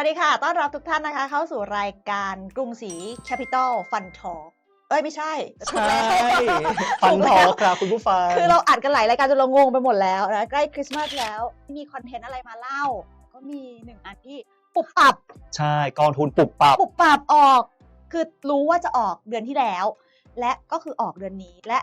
สวัสดีค่ะ ต้อนรับทุกท่านนะคะ เข้าสู่รายการกรุงศรี Capital Fun Talk เอ้ยไม่ใช่ใช่ฟันทอครับคุณผู้ฟัง คือเราอัดกันหลายรายการจนเรางงไปหมดแล้วนะใกล้คริสต์มาสแล้ว มีคอนเทนต์อะไรมาเล่า ก็มีหนึ่งอันที่ปุบปับ ใช่กองทุนปุบปับ ปุบปับออก คือรู้ว่าจะออกเดือนที่แล้ว และก็คือออกเดือนนี้และ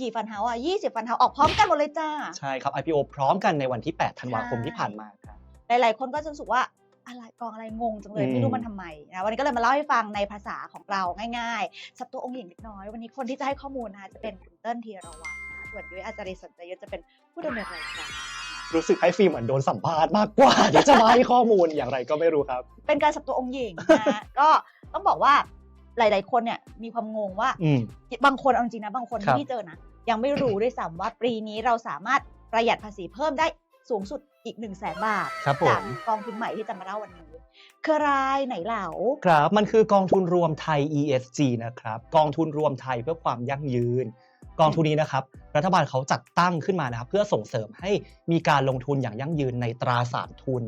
กี่ฟันเฮาส์อะ20ฟันเฮาส์ออกพร้อมกันหมดเลยจ้า ใช่ครับ IPO พร้อมกันในวันที่ 8 ธันวาคมใช่ที่ผ่านมาครับ หลายๆ คนก็จะรู้สึกว่า อะไรกองอะไรงงจังเลยอืมไม่รู้มันทำไมนะวันนี้ก็เลยมาเล่าให้ฟังในภาษาของเราง่ายๆสับตัวองค์หญิงเล็กน้อย วันนี้คนที่จะให้ข้อมูลนะคะจะเป็นคุณเติ้ลธีรวัตรนะคะส่วนยุ้ยอาจาริสนใจยุทธจะเป็นผู้ดำเนินรายการรู้สึกให้ฟิล์มเหมือนโดนสัมภาษณ์มากกว่าเดี๋ยวจะมาให้ข้อมูลอย่างไรก็ไม่รู้ครับ เป็นการสับตัวองค์หญิงนะก็ต้องบอกว่าหลาย ๆ คนเนี่ยมีความงงว่าอืมบางคนเอาจริงนะบางคนครับที่พี่เจอนะยังไม่รู้ด้วยซ้ำว่าปีนี้เราสามารถประหยัดภาษีเพิ่มได้ สูงสุดอีก1นึ่งแสนบาทครับผจากมกองทุนใหม่ที่จะมาเล่าวันนี้คืออะไรไหนเหล่าครับ มันคือกองทุนรวมไทย ESG นะครับ กองทุนรวมไทยเพื่อความยั่งยืน กองทุนนี้นะครับ รัฐบาลเขาจัดตั้งขึ้นมานะครับ เพื่อส่งเสริมให้มีการลงทุนอย่างยั่งยืนในตราสารทุน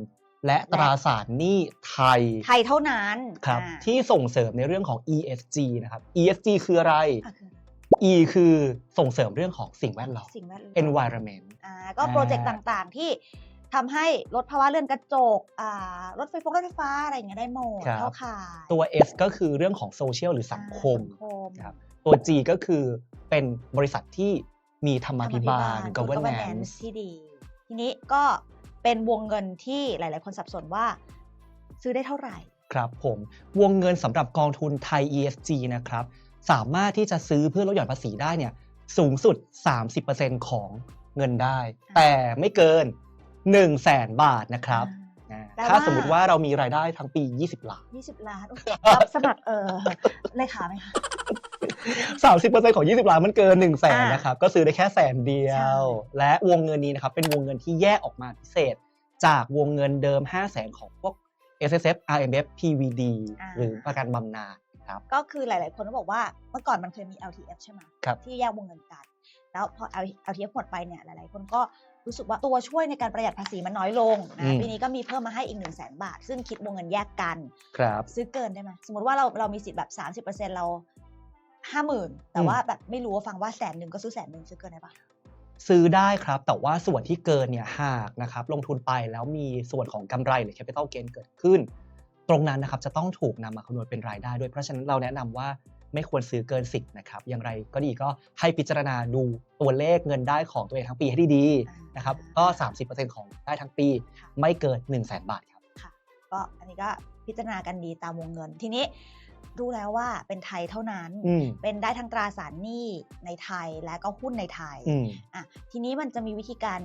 และตราสารหนี้ไทย ไทยเท่านั้นครับอ่าที่ส่งเสริมในเรื่องของ ESG นะครับ ESG คืออะไรอะคือ E คือส่งเสริมเรื่องของสิ่งแวดล้อม สิ่งแวดล้อม environment อ่าก็โปรเจกต์ต่างๆที่ทำให้ลดภาวะเรือนกระจกอ่ารถไฟฟ้ารถไฟฟ้าอะไรอย่างเงี้ยได้หมดครับ เข้าข่ายตัว S ก็คือเรื่องของโซเชียลหรือสังคมอ่าสังคม ครับ ตัว G ก็คือเป็นบริษัทที่มีธรรมาภิบาล ธรรมภิบาล governance ที่ดี ทีนี้ก็เป็นวงเงินที่หลาย ๆ คนสับสนว่า ซื้อได้เท่าไหร่ ครับผม วงเงินสำหรับกองทุนไทย ESG นะครับ สามารถที่จะซื้อเพื่อลดหย่อนภาษีได้เนี่ยสูงสุด 30%ของเงินได้อ่าแต่ไม่เกิน 1 0 0 0 0แสนบาทนะครับอ่านะแปลถ้าว่าสมมติว่าเรามีรายได้ทั้งปี 20 ล้าน 20 ล้านโอ้โหรับสมัครเออเลขาไหมคะ30%ของ20ล้านมันเกิน1 0 0 0 0แสนอ่านนะครับ ก็ซื้อได้แค่แสนเดียวใช่และวงเงินนี้นะครับ เป็นวงเงินที่แยกออกมาพิเศษ จากวงเงินเดิม5 0 0แสนของพวก S S F R M F P V D หรือประกันบำนาญครับ ก็คือหลาย ๆ คนก็บอกว่าเมื่อก่อนมันเคยมี LTF ใช่ไหมครับที่แยกวงเงินกัน แล้วพอ LTF หมดไปเนี่ยหลาย ๆ คนก็รู้สึกว่าตัวช่วยในการประหยัดภาษีมันน้อยลงอืนะมปีนี้ก็มีเพิ่มมาให้อีก1 0 0 0 0แบาท ซึ่งคิดวงเงินแยกกันครับซื้อเกินได้ไหมสมมติว่าเราเรามีสิทธิ์แบบ 30%เราห้าหมื่นแต่ว่าแบบไม่รู้ว่าฟังว่าแสนหนึ่งก็ซื้อแสนหนึ่งซื้อเกินได้ปะซื้อได้ครับ แต่ว่าส่วนที่เกินเนี่ยหากนะครับลงทุนไปแล้วมีส่วนของกำไรหรือ capital gain เกิดขึ้น ตรงนั้นนะครับจะต้องถูกนำมาคำนวณเป็นรายได้ด้วย เพราะฉะนั้นเราแนะนำว่าไม่ควรซื้อเกินสินะครับ อย่างไรก็ดีก็ให้พิจารณาดูตัวเลขเงินได้ของตัวเองทั้งปีให้ดีๆนะครับ ก็ 30%ของได้ทั้งปีค่ะไม่เกิน 1 0 0 0 0แบาทครับ ค่ะ ก็อันนี้ก็พิจารณากันดีตามวงเงิน ทีนี้รู้แล้วว่าเป็นไทยเท่านั้นอืมเป็นได้ทั้งตราสารหนี้ในไทยและก็หุ้นในไทยอืมอะ ทีนี้มันจะมีวิธีการ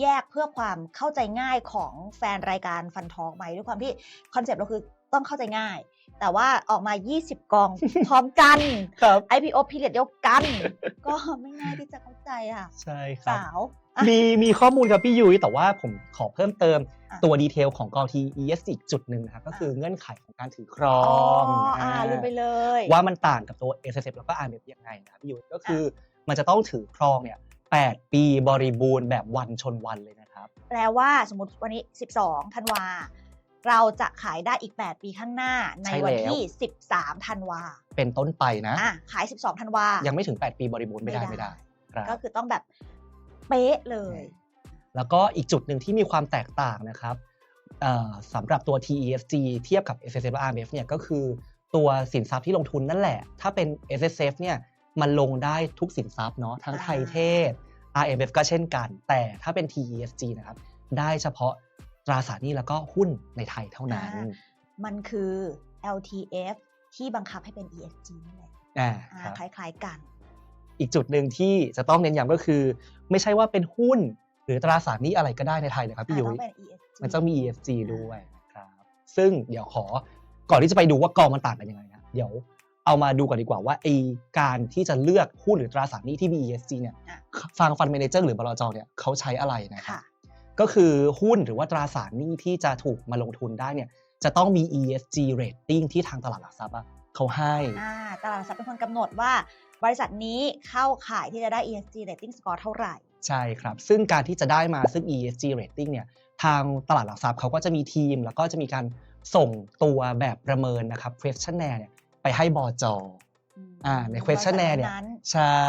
แยกเพื่อความเข้าใจง่ายของแฟนรายการฟันทองไหมด้วยความที่คอนเซ็ปต์เราคือต้องเข้าใจง่าย แต่ว่าออกมา 20 กอง พร้อมกัน ครับ IPO period เดียวกัน ก็ไม่ง่ายที่จะเข้าใจอะ ใช่ครับสาวอะ มีมีข้อมูลครับพี่ยุ้ยแต่ว่าผมขอเพิ่มเติมอะ ตัวดีเทลของกองที ESG อีกจุดหนึ่งนะครับก็คือเงื่อนไขของการถือครออ๋องอ่าอ่า ลืมไปเลย ว่ามันต่างกับตัว S S F แล้วก็ R M F ยังไงนะครับพี่ยุ้ยก็คือมันจะต้องถือครองเนี่ย 8 ปีบริบูรณ์แบบวันชนวันเลยนะครับ แปลว่าสมมติวันนี้ 12 ธันวา เราจะขายได้อีก 8 ปีข้างหน้าในใช่วันแล้วที่ 13 ธันวา เป็นต้นไปนะอะขาย 12 ธันวา ยังไม่ถึง 8 ปีบริบูรณ์ไม่ได้ไม่ไม่ได้ได้ครับก็คือต้องแบบเป๊ะเลย แล้วก็อีกจุดหนึ่งที่มีความแตกต่างนะครับเอ่อสำหรับตัว TESG เทียบกับ S S F และ R M F เนี่ยก็คือตัวสินทรัพย์ที่ลงทุนนั่นแหละ ถ้าเป็น S S F เนี่ย มันลงได้ทุกสินทรัพย์เนาะทั้งอ่าไทยเทศ R M F ก็เช่นกัน แต่ถ้าเป็น TESG นะครับ ได้เฉพาะตราสารหนี้แล้วก็หุ้นในไทยเท่านั้น มันคือ LTF ที่บังคับให้เป็น ESG นั่นแหละอ่าอ่าครับคล้าย ๆกัน อีกจุดหนึ่งที่จะต้องเน้นย้ำก็คือ ไม่ใช่ว่าเป็นหุ้นหรือตราสารหนี้อะไรก็ได้ในไทยเลยครับพี่ยุ้อ่ายต้องเป็น ESG มันต้องมี ESG ด้วยนะครับ ซึ่งเดี๋ยวขอก่อนที่จะไปดูว่ากองมันต่างกันยังไงนะ เดี๋ยว เอามาดูก่อนดีกว่าว่าไอการที่จะเลือกหุ้นหรือตราสารหนี้ที่มี ESG เนี่ยอะฟังฟันเมนเจอร์หรือบลจเนี่ยเขาใช้อะไรนะครับค่ะก็คือหุ้นหรือว่าตราสารหนี้ที่จะถูกมาลงทุนได้เนี่ยจะต้องมี ESG rating ที่ทางตลาดหลักทรัพย์อะเขาให้อ่าตลาดหลักทรัพย์เป็นคนกำหนดว่าบริษัทนี้เข้าข่ายที่จะได้ ESG rating score เท่าไหร่ ใช่ครับ ซึ่งการที่จะได้มาซึ่ง ESG rating เนี่ยทางตลาดหลักทรัพย์เขาก็จะมีทีม แล้วก็จะมีการส่งตัวแบบประเมินนะครับ questionnaire เนี่ย ไปให้บจอ่าใน questionnaire เนี่ยใช่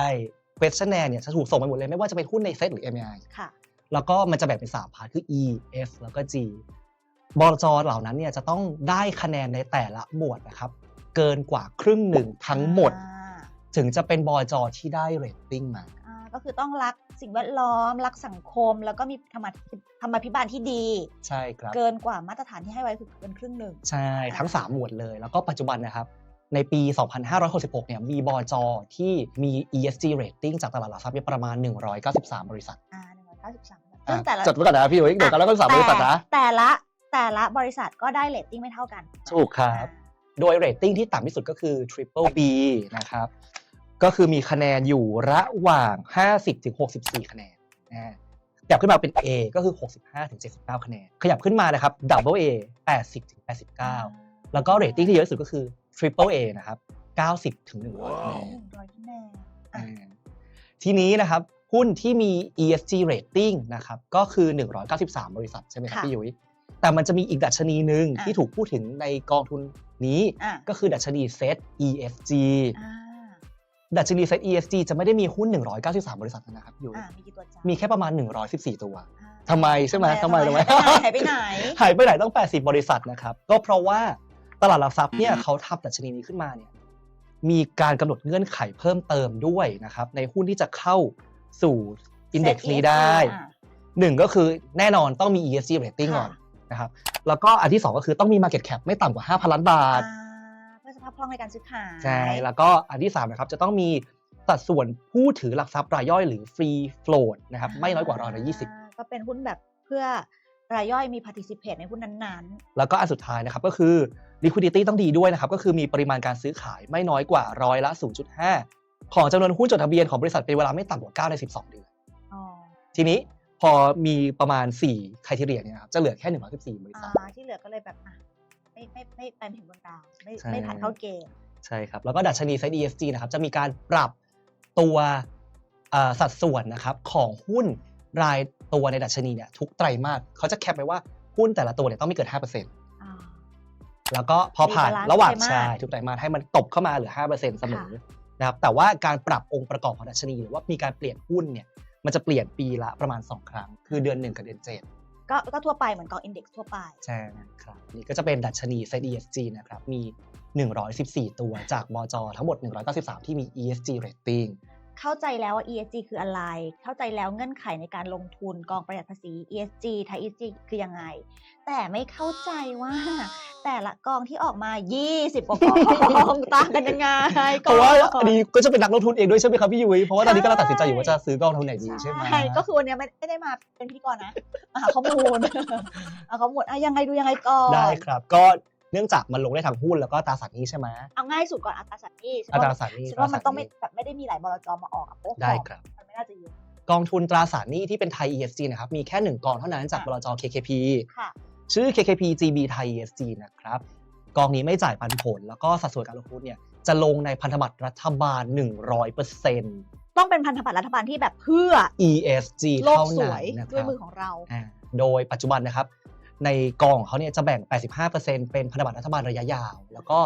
questionnaire เนี่ยจะถูกส่งไปหมดเลยไม่ว่าจะเป็นหุ้นในเซ็ตหรือ MI ค่ะแล้วก็มันจะแบ่งเป็นสามพาร์ทคือ E F แล้วก็ G บลจเหล่านั้นเนี่ยจะต้องได้คะแนนในแต่ละหมวดนะครับ เกินกว่าครึ่งหนึ่งทั้งหมดอ่าถึงจะเป็นบลจที่ได้เรตติ้งมาอ่าก็คือต้องรักสิ่งแวดล้อม รักสังคม แล้วก็มีธรรมะธรรมาภิบาลที่ดี ใช่ครับ เกินกว่ามาตรฐานที่ให้ไว้คือเกินครึ่งหนึ่ง ใช่ ทั้ง 3 หมวดเลย แล้วก็ปัจจุบันนะครับ ในปี 2566 เนี่ย มีบลจที่มี ESG rating จากตลาดหลักทรัพย์เนี่ยประมาณ 193 บริษัท อ่าหนึ่งร้อยเก้าสิบสามอะซึ่งแต่ละจดไว้ก่อนนะพี่ยุ้ยเดี๋ยวกันแล้วก็สามบริษัทนะแต่แต่ละแต่ละบริษัทก็ได้เรตติ้งไม่เท่ากัน ถูกครับ โดยเรตติ้งที่ต่ำที่สุดก็คือ Triple B นะครับ ก็คือมีคะแนนอยู่ระหว่าง 50ถึง64 คะแนนนะขยับขึ้นมาเป็น A ก็คือ 65ถึง79 คะแนน ขยับขึ้นมานะครับ Double A 80ถึง89 แล้วก็เรตติ้งที่เยอะที่สุดก็คือ Triple A นะครับ 90ถึง100คะแนนหนึ่งร้อยคะแนนอ่าทีนี้นะครับ หุ้นที่มี ESG rating นะครับ ก็คือ 193 บริษัทใช่ไหมครับค่ะพี่ยุ้ยแต่มันจะมีอีกดัชนีหนึ่งอะ ที่ถูกพูดถึงในกองทุนนี้ อ่าก็คือดัชนี SET ESG อ่าดัชนี SET ESG จะไม่ได้มีหุ้น 193 บริษัทนะครับพี่ยุ้ยอ่ามีกี่ตัวจ้ามีแค่ประมาณ 114 ตัวอ่าทำไมใช่ไหมทำไมทำไม หายไปไหน หายไปไหนต้อง 80 บริษัทนะครับ ก็เพราะว่า ตลาดหลักทรัพย์เนี่ยเขาทำดัชนีนี้ขึ้นมาเนี่ยมีการกำหนดเงื่อนไขเพิ่มเติมด้วยนะครับในหุ้นที่จะเข้าสู่อินเด็กซ์นี้ได้อ่าหนึ่งก็คือแน่นอนต้องมี ESG rating ก่อนค่ะนะครับแล้วก็อันที่สองก็คือต้องมี market cap ไม่ต่ำกว่า 5,000 ล้านบาทอ่าเพื่อสภาพคล่องในการซื้อขาย ใช่ แล้วก็อันที่สามนะครับจะต้องมีสัดส่วนผู้ถือหลักทรัพย์รายย่อยหรือ free float นะครับไม่น้อยกว่าร้อยละยี่สิบอ่าก็เป็นหุ้นแบบเพื่อรายย่อยมี participate ในหุ้นนั้นแล้วก็อันสุดท้ายนะครับก็คือ liquidity ต้องดีด้วยนะครับก็คือมีปริมาณการซื้อขายไม่น้อยกว่าร้อยละ 0.5 ของจำนวนหุ้นจดทะเบียนของบริษัทเป็นเวลาไม่ต่ำกว่า 9 ใน 12 เดือนๆอ๋อทีนี้พอมีประมาณ4 criteria เนี่ยนะครับจะเหลือแค่ 114 บริษัทอ่าที่เหลือก็เลยแบบอะไม่ไม่ไม่ไปถึงบนดาวไม่ใช่ไม่ผ่านเข้าเกณฑ์ใช่ครับ แล้วก็ดัชนี Set ESG นะครับจะมีการปรับตัวเอ่อสัดส่วนนะครับของหุ้นรายตัวในดัชนีเนี่ยทุกไตรมาสเขาจะแคปไว้ว่าหุ้นแต่ละตัวเนี่ยต้องไม่เกิน5%อ่า แล้วก็พอผ่านมี balance ระหว่างไตรมาสใช่ทุกไตรมาสให้มันตบเข้ามาเหลือ5%เสมอนะครับแต่ว่าการปรับองค์ประกอบของดัชนีหรือว่ามีการเปลี่ยนหุ้นเนี่ยมันจะเปลี่ยนปีละประมาณ 2 ครั้ง คือเดือน 1 กับเดือน 7 ก็ก็ทั่วไปเหมือนกองอินเด็กซ์ทั่วไป ใช่ครับนี่ก็จะเป็นดัชนี Set ESG นะครับมี 114 ตัวจากบจทั้งหมด 193 ที่มี ESG rating เข้าใจแล้วว่า ESG คืออะไร เข้าใจแล้วเงื่อนไขในการลงทุนกองประหยัดภาษี ESG ไทย ESG คือยังไง แต่ไม่เข้าใจว่า แต่ละกองที่ออกมา 20กว่ากองต่างกันยังไงเพราะว่าก่อันนี้ก็จะเป็นนักลงทุนเองด้วยใช่ไหมครับพี่ยุ้ยเพราะว่าตอนนี้ก็เราตัดสินใจอยู่ว่าจะซื้อกองทุนไหนดีใช่ไหมใช่ก็คือวันนี้ไม่ไม่ได้มาเป็นพิธีกรนะมาหาข้อมูลเอาข้อมูลอะยังไงดูยังไงก่อนได้ครับ ก็ เนื่องจากมันลงได้ทั้งหุ้นแล้วก็ตราสารหนี้ใช่ไหมเอาง่ายสุดก่อนอัตราสัดหนี้ฉันอัตราว่าสารหนี้ฉันว่ามันต้องไม่ตรสรหแบบไม่ได้มีหลายบลจมาออกอะโป๊ะได้ครับมันไม่น่าจะเยอะกองทุนตราสารหนี้ที่เป็นไทย ESG นะครับมีแค่หนึ่งกองเท่านั้นจากค่ะบลจ KKP ค่ะชื่อ KKP GB ไทย ESG นะครับกองนี้ไม่จ่ายปันผล แล้วก็สัดส่วนการลงทุนเนี่ยจะลงในพันธบัตรรัฐบาล 100%ต้องเป็นพันธบัตรรัฐบาลที่แบบเพื่อ ESG โลกเท่าสนั้วนยนะคด้วยรับมือของเราอ่าโดยปัจจุบันนะครับ ในกองของเขาเนี่ยจะแบ่ง 85%เป็นพันธบัตรรัฐบาลระยะยาว แล้วก็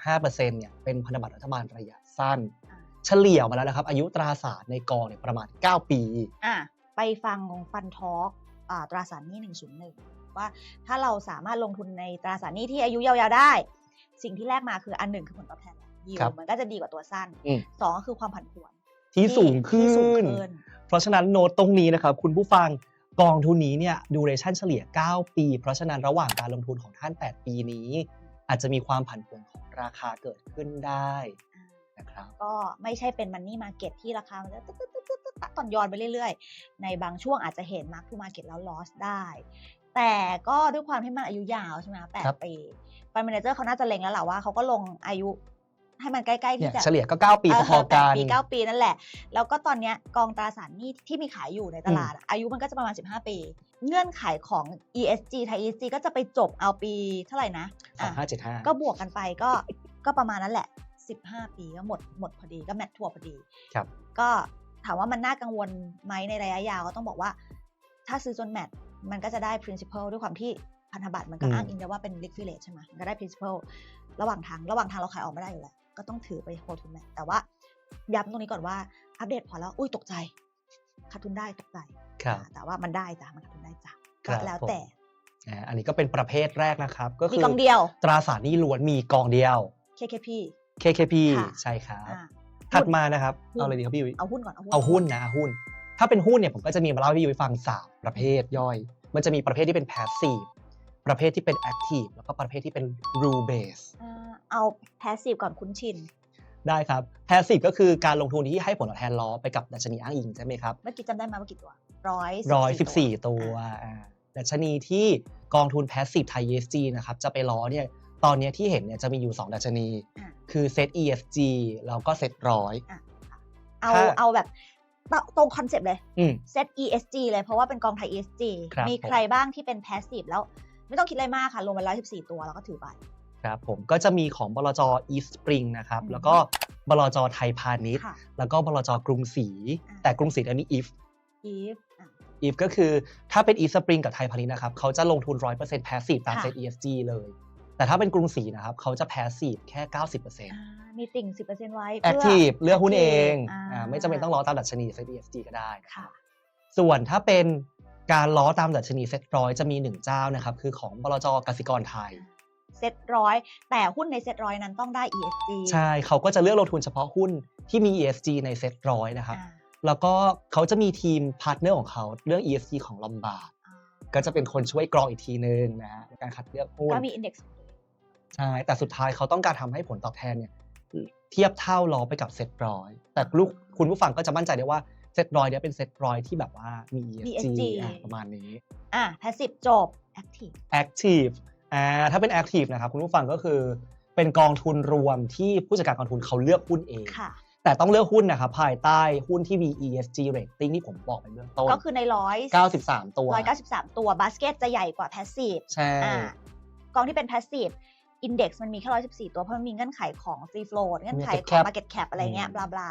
15%เนี่ยเป็นพันธบัตรรัฐบาลระยะสั้นอ่าเฉลี่ยมาแล้วนะครับ อายุตราสารในกองเนี่ยประมาณ 9 ปี อะไปฟังของฟันทอกอ่าตราสารหนี้101 ว่าถ้าเราสามารถลงทุนในตราสารหนี้ที่อายุยาวๆได้ สิ่งที่แรกมาคืออันหนึ่งคือผลตอบแทนยิวครับมันก็จะดีกว่าตัวสั้นอืมสองก็คือความผันผวนที่สูงขึ้ที่สูงนขึ้น เพราะฉะนั้นโน้ตตรงนี้นะครับคุณผู้ฟัง กองทุนนี้เนี่ยดูเรชั่นเฉลี่ย 9 ปี เพราะฉะนั้นระหว่างการลงทุนของท่าน 8 ปีนี้ อาจจะมีความผันผวนของราคาเกิดขึ้นได้นะครับก็ไม่ใช่เป็นมันนี่มาเก็ตที่ราคามันจะตึ๊ดตึ๊ดตึ๊ดตึ๊ดตึ๊ดตัดตอนย้อนไปเรื่อยๆ ในบางช่วงอาจจะเห็นมาร์กทูมาเก็ตแล้วลอสได้ แต่ก็ด้วยความที่มันอายุยาวใช่ไหมแปดครับปีฟันเมนเจอร์เขาน่าจะเล็งแล้วแหละว่าเขาก็ลงอายุ ให้มันใกล้ๆเนี่ยที่จะเฉลี่ยก็ 9 ปีพอๆกันปีเก้าปีนั่นแหละ แล้วก็ตอนเนี้ยกองตราสารหนี้ที่มีขายอยู่ในตลาดอะอายุมันก็จะประมาณ 15 ปี เงื่อนไขของ ESG ไทย ESG ก็จะไปจบเอาปีเท่าไหร่นะอะ2575 ก็บวกกันไปก็ก็ประมาณนั้นแหละ 15 ปีก็หมดหมดพอดีก็แมททัวร์พอดีครับก็ถามว่ามันน่ากังวลไหมในระยะยาวก็ต้องบอกว่า ถ้าซื้อจนแมทมันก็จะได้ principle ด้วยความที่พันธบัตรมันก็อืมอ้างอิงได้ว่าเป็น liquidate ใช่ไหมมันก็ได้ principle ระหว่างทาง ระหว่างทางเราขายออกไม่ได้อยู่แล้ว ก็ต้องถือไปโฮทุนแหละแต่ว่าย้ำตรงนี้ก่อนว่าอัปเดตพอแล้ว อุ้ยตกใจขาดทุนได้ตกใจครับอ่าแต่ว่ามันได้จ้ะมันขาดทุนได้จ้ะครัก็บแล้วผมแต่อ่าอันนี้ก็เป็นประเภทแรกนะครับ ก็มีคืกองเดียว ตราสารหนี้ล้วนมีกองเดียว KKP KKP ค่ะใช่ครับอ่าถัดมานะครับหุ้นเอาอะไรดีครับพี่ยุ้ยเอาหุ้นก่อนเอาหุ้นเอาหุ้นนะเอาหุ้น ถ้าเป็นหุ้นเนี่ยผมก็จะมีมาเล่าให้พี่ยุ้ยฟัง3ประเภทย่อย มันจะมีประเภทที่เป็น passive ประเภทที่เป็น active แล้วก็ประเภทที่เป็น rule base อ่าเอา passive ก่อนคุ้นชินได้ครับ passive ก็คือการลงทุนที่ให้ผลตอบแทนล้อไปกับดัชนีอ้างอิงใช่ไหมครับ เมื่อกี้จำได้ไหมว่ากี่ตัวร้อยร้อยสิบสี่ตัวอ่าดัชนีที่กองทุน passive ไทย ESG นะครับจะไปล้อเนี่ยตอนเนี้ยที่เห็นเนี่ยจะมีอยู่ 2 ดัชนีอ่าคือ set ESG แล้วก็ set ร้อยเอาถ้าเอาแบบตตรงคอนเซปต์เลยอืมเซต ESG เลยเพราะว่าเป็นกองไทย ESG ครับมีใครบ้างที่เป็น passive แล้วไม่ต้องคิดอะไรมากค่ะ ลงไป114ตัวแล้วก็ถือไป ครับผมก็จะมีของบลจ East Spring นะครับอืมแล้วก็บลจไทยพาณิชย์ ค่ะ แล้วก็บลจกรุงศรีอ่า แต่กรุงศรีอันนี้ if if อะ if ก็คือถ้าเป็น East Spring กับไทยพาณิชย์นะครับเขาจะลงทุน 100% passive ตามค่ะ set ESG เลย แต่ถ้าเป็นกรุงศรีนะครับเขาจะ passive แค่ 90%อ่ามีติ่ง 10%ไว้เพื่ active เลือกหุ้นเองา อ่าไม่จำเป็นต้องรอตามดัชนี set ESG ก็ได้ ค่ะ ส่วนถ้าเป็นการล้อตามดัชนีเซ็ตร้อยจะมีหนึ่งเจ้านะครับ คือของบลจกสิกรไทย เซตร้อยแต่หุ้นในเซตร้อยนั้นต้องได้ ESG ใช่ เขาก็จะเลือกลงทุนเฉพาะหุ้นที่มี ESG ในเซ็ตร้อยนะครับอ่าแล้วก็เขาจะมีทีมพาร์ทเนอร์ของเขาเรื่อง ESG ของลอมบาร์ดอ่าก็จะเป็นคนช่วยกรองอีกทีนึงนะฮะในการคัดเลือกหุ้นก็มี index ใช่ แต่สุดท้ายเขาต้องการทำให้ผลตอบแทนเนี่ยเทียบเท่าล้อไปกับเซ็ตร้อยแต่ลูกคุณผู้ฟังก็จะมั่นใจได้ว่าเซ็ตร้อยเนี่ยเป็นเซ็ตร้อยที่แบบว่ามี ESG ESG อะประมาณนี้ อะ passive จบ active Active อ่าถ้าเป็น Active นะครับคุณผู้ฟังก็คือเป็นกองทุนรวมที่ผู้จัดการกองทุนเขาเลือกหุ้นเอง ค่ะ แต่ต้องเลือกหุ้นนะครับภายใต้หุ้นที่มี ESG rating ที่ผมบอกไปเบื้องต้น ก็คือในร้อย93 ตัวร้อยเก้าสิบสามตัวบาสเกตจะใหญ่กว่า passive ใช่อ่ากองที่เป็น passive index มันมีแค่ร้อยสิบสี่ตัวเพราะมันมีเงื่อนไขของ free float เงื่อนไขของ market cap อะไรเงี้ยบลาบลา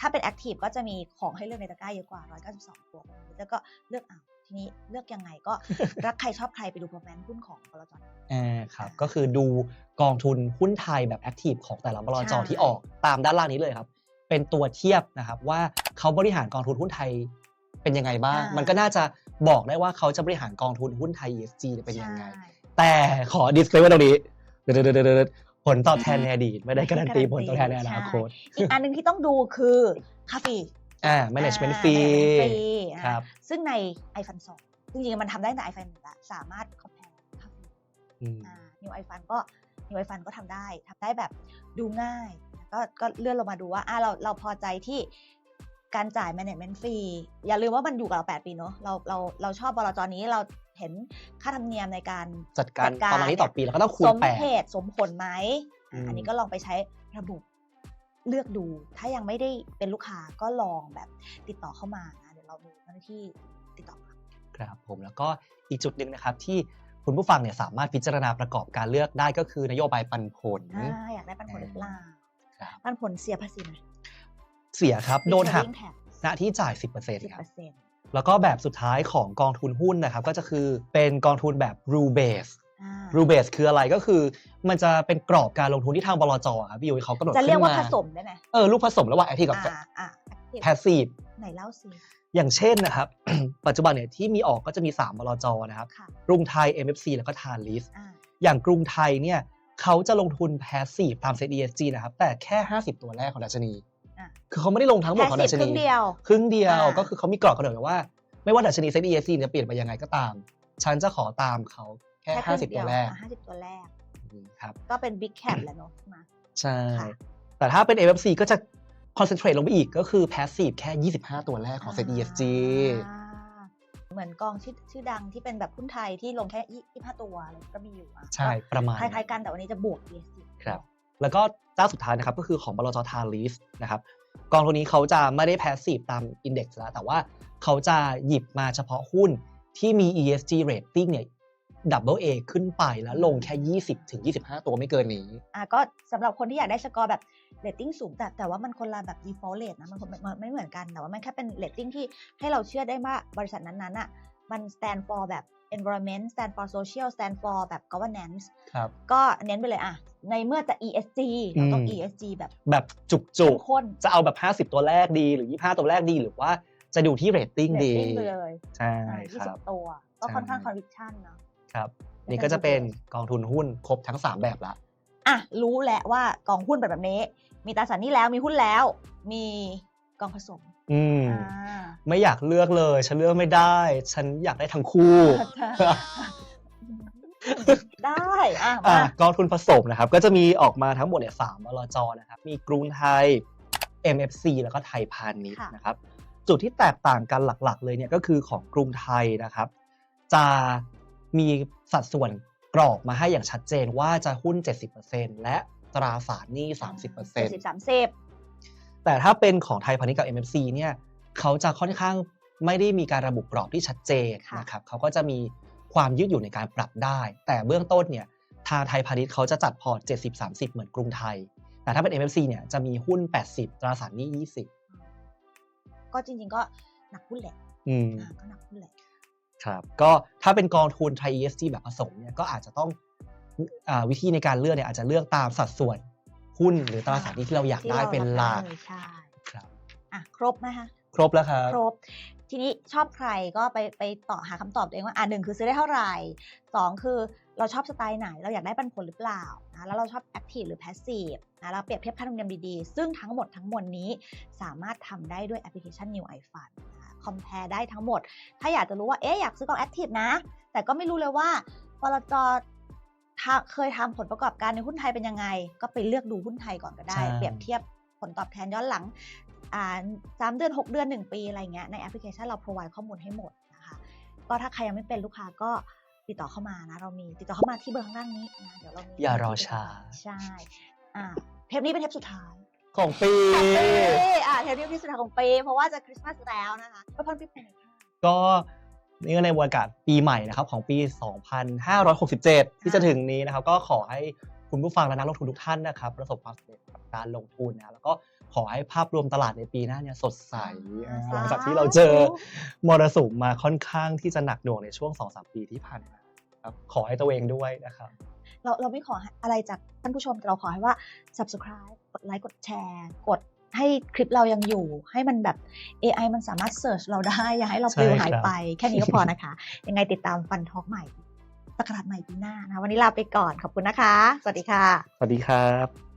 ถ้าเป็น active ก็จะมีของให้เลือกในตะกร้าเยอะกว่า 192 ตัวแล้วก็เลือกเอาที นี้เลือกยังไงก็รักใครชอบใครไปดู performance หุ้นของบลจอ่าครับก็คือดูกองทุนหุ้นไทยแบบ Active ของแต่ละบลจใช่ที่ออกตามด้านล่างนี้เลยครับ เป็นตัวเทียบนะครับว่าเขาบริหารกองทุนหุ้นไทยเป็นยังไงบ้าง มันก็น่าจะบอกได้ว่าเขาจะบริหารกองทุนหุ้นไทย ESG เนี่ยเป็นยังไงใช่แต่ขอ disclaimer ตรงนี้เดี๋ยวๆๆๆผลตอบแทนในอดีตไม่ได้การันตีผลตอบแทนในอนาคต อีกอันหนึงที่ต้องดูคือ ค่าฟรี อ่า management อ่า fee management fee อ่าครับซึ่งใน iFund 2จริงๆ มันทำได้ตั้งแต่ iFund 1แล้วสามารถ compare ค่าฟรีอืมอ่า New iFund ก็ New iFund ก็ทำได้ทำได้แบบดูง่าย ก็ก็เลื่อนลงมาดูว่าอ่าเราเราพอใจที่การจ่าย management fee อย่าลืมว่ามันอยู่กับเรา 8 ปีเนอะเราเราเราชอบบลจนี้เราเห็นค่าธรรมเนียมในการจัดการจัดการประมาณนี้ต่อปีแล้วก็ต้องคูสณมแปดเหตุสมผลไหมอะอืมอันนี้ก็ลองไปใช้ระบบ เลือกดู ถ้ายังไม่ได้เป็นลูกค้าก็ลองแบบติดต่อเข้ามานะเดี๋ยวเรามีเจ้าหน้าที่ติดต่อมาครับผมแล้วก็อีกจุดหนึ่งนะครับที่คุณผู้ฟังเนี่ยสามารถพิจารณาประกอบการเลือกได้ก็คือนโยบายปันผลอ่าอยากได้ปันผลหรือเปล่าครับปันผลเสียภาษีไหมเสียครับโดนหักแท็กณที่จ่าย 10%สิบครัเปบอร์เซ็นต์แล้วก็แบบสุดท้ายของกองทุนหุ้นนะครับ ก็จะคือเป็นกองทุนแบบ rule base อ่า rule base คืออะไรก็คือ มันจะเป็นกรอบการลงทุนที่ทางบลจครับพี่ยุ้ยเขากำหนดจะเรียกว่าขึ้นผมาสมได้ไหมเออลูกผสมระหว่าง active กับอ่าอ่า active passive ไหนเล่าสิอย่างเช่นนะครับ ปัจจุบันเนี่ยที่มีออกก็จะมี 3บลจนะครับค่ะกรุงไทย MFC แล้วก็ทาลิสอ่าอย่างกรุงไทยเนี่ยเขาจะลงทุน passive ตาม set ESG นะครับ แต่แค่ 50 ตัวแรกของดัชนีอะคือเขาไม่ได้ลงทั้งหมดของดัชแค่สิบคนีรึ่งเดียวครึ่งเดียวอ่าก็คือเขามีกรอบกำหนดไว้ว่า ไม่ว่าดัชนี set ESG จะเปลี่ยนไปยังไงก็ตาม ฉันจะขอตามเขา แค่ครึ่ง50เดีตัวแรกห้าสิบตัวแรกอืมครับ ก็เป็น big cap แหละเนาะมาใช่ค่ะแต่ถ้าเป็น MFC ก็จะ concentrate ลงไปอีกก็คือ passive แค่ 25 ตัวแรกของ set ESG อ่าเหมือนกองชื่อชื่อดังที่เป็นแบบหุ้นไทยที่ลงแค่ยี่ห้าตัวอะไรก็มีอยู่อะใช่ประมาณคล้ายๆกันแต่วันนี้จะบวก ESG ครับ แล้วก็เจ้าสุดท้ายนะครับก็คือของบลจทาลิสนะครับกองทุนนี้เขาจะไม่ได้แพสซีฟตามอินเด็กซ์แล้ว แต่ว่าเขาจะหยิบมาเฉพาะหุ้นที่มี ESG rating เนี่ย ดับเบิลเอขึ้นไปแล้วลงแค่ 20ถึง25 ตัวไม่เกินนี้ อะก็สำหรับคนที่อยากได้สกอร์แบบเรตติ้งสูงแต่แต่ว่ามันคนละแบบ default rate นะมันคนมันไม่เหมือนกันแต่ว่ามันแค่เป็นเรตติ้งที่ให้เราเชื่อได้ว่าบริษัทนั้นๆอะมัน stand for แบบ environment stand for social stand for แบบ governance ครับ ก็เน้นไปเลยอะในเมื่อจะ ESG เราต้องอืม ESG แบบแบบจุกเข้มข้นๆจะเอาแบบ 50 ตัวแรกดีหรือ 25 ตัวแรกดีหรือว่าจะดูที่เรตติ้งดี rating ไปเลยใช่ยี่คสิรับบตัว ก็ค่อนข้างใช่ conviction เนอะ ครับ นี่ก็จะเป็นกองทุนหุ้นครบทั้ง 3 แบบละอะรู้แล้วว่ากองหุ้นเป็นแบบนี้ มีตราสารหนี้แล้วมีหุ้นแล้ว มีกองผสม อืมอ่าไม่อยากเลือกเลย ฉันเลือกไม่ได้ ฉันอยากได้ทั้งคู่ ได้อะอะมากองทุนผสมนะครับ ก็จะมีออกมาทั้งหมดเนี่ยสามบลจนะครับ มีกรุงไทย MFC แล้วก็ไทยพาณิชย์ค่ะนะครับ จุดที่แตกต่างกันหลักๆ เลยเนี่ยก็คือของกรุงไทยนะครับ จะ มีสัดส่วนกรอบมาให้อย่างชัดเจนว่าจะหุ้น 70%และตราสารหนี้สิบ30%สามสิบแต่ถ้าเป็นของไทยพาณิชย์กับ MFC เนี่ยเขาจะค่อนข้างไม่ได้มีการระบุกรอบที่ชัดเจนค่ะนะครับเขาก็จะมีความยืดหยุ่นในการปรับได้ แต่เบื้องต้นเนี่ยทางไทยพาณิชย์เขาจะจัดพอร์ต 70-30 เหมือนกรุงไทย แต่ถ้าเป็น MFC เนี่ยจะมีหุ้น 80 ตราสารหนี้ก็จริงๆก็หนักหุ้นแหละ20อืม อ่าก็หนักหุ้นแหละ ครับก็ถ้าเป็นกองทุนไทย ESG แบบผสมเนี่ยก็อาจจะต้องอาวิธีในการเลือกเนี่ยอาจจะเลือกตามสัดส่วนหุ้นหรือตราสารหนี้ที่เราอยากที่ได้เราเป็นหลักอยาได้ใช่ครับอะครบไหมคะครบแล้วครับครบ ทีนี้ชอบใครก็ไปไปต่อหาคำตอบตัวเองว่าอะหนึ่งคือซื้อได้เท่าไหร่สองคือเราชอบสไตล์ไหน เราอยากได้ปันผลหรือเปล่านะแล้วเราชอบแอคทีฟหรือแพสซีฟนะเราเปรียบเทียบค่าธรรมเนียมดีๆ ซึ่งทั้งหมดทั้งมวลนี้สามารถทำได้ด้วยแอปพลิเคชัน New iFund นะ คะคอมเพลได้ทั้งหมด ถ้าอยากจะรู้ว่า เอ๊ะ อยากซื้อกองแอคทีฟนะ แต่ก็ไม่รู้เลยว่าปลจทาเคยทำผลประกอบการในหุ้นไทยเป็นยังไง ก็ไปเลือกดูหุ้นไทยก่อนก็ได้ใช่เปรียบเทียบผลตอบแทนย้อนหลังอ่าสามเดือน 6 เดือน 1 ปี อะไรเงี้ย ในแอปพลิเคชันเรา provide ข้อมูลให้หมดนะคะ ก็ถ้าใครยังไม่เป็นลูกค้าก็ติดต่อเข้ามานะ เรามีติดต่อเข้ามาที่เบอร์ข้างล่างนี้นะ เดี๋ยวเรามีอย่ารอช้า ใช่ อ่า เทปนี้เป็นเทปสุดท้าย ของปีอ่าเทปนี้เป็นเทปสุดท้ายของปี เพราะว่าจะคริสต์มาสแล้วนะคะก็พันปีใหม่ค่ะก็นี่ก็ในวันอากาศปีใหม่นะครับของปี 2567 ที่จะถึงนี้นะครับ ก็ขอให้คุณผู้ฟังและนักลงทุนทุกท่านนะครับ ประสบความสำเร็จกับการลงทุนนะแล้วก็ขอให้ภาพรวมตลาดในปีหน้าเนี่ยสดใสอ่าหลังจากที่เราเจอมรสุมมาค่อนข้างที่จะหนักหน่วงในช่วง 2-3 ปีที่ผ่านมาครับขอให้ตัวเองด้วยนะครับ เราเราไม่ขออะไรจากท่านผู้ชมแต่เราขอให้ว่า subscribe กดไลค์กดแชร์ กดให้คลิปเรายังอยู่ ให้มันแบบ AI มันสามารถ search เราได้ อย่าให้เราปลิวใช่ครับหายไป แค่นี้ก็พอนะคะ ยังไงติดตามฟันทอกใหม่สักราชใหม่ปีหน้านะวันนี้ลาไปก่อนขอบคุณนะคะ สวัสดีค่ะ สวัสดีครับ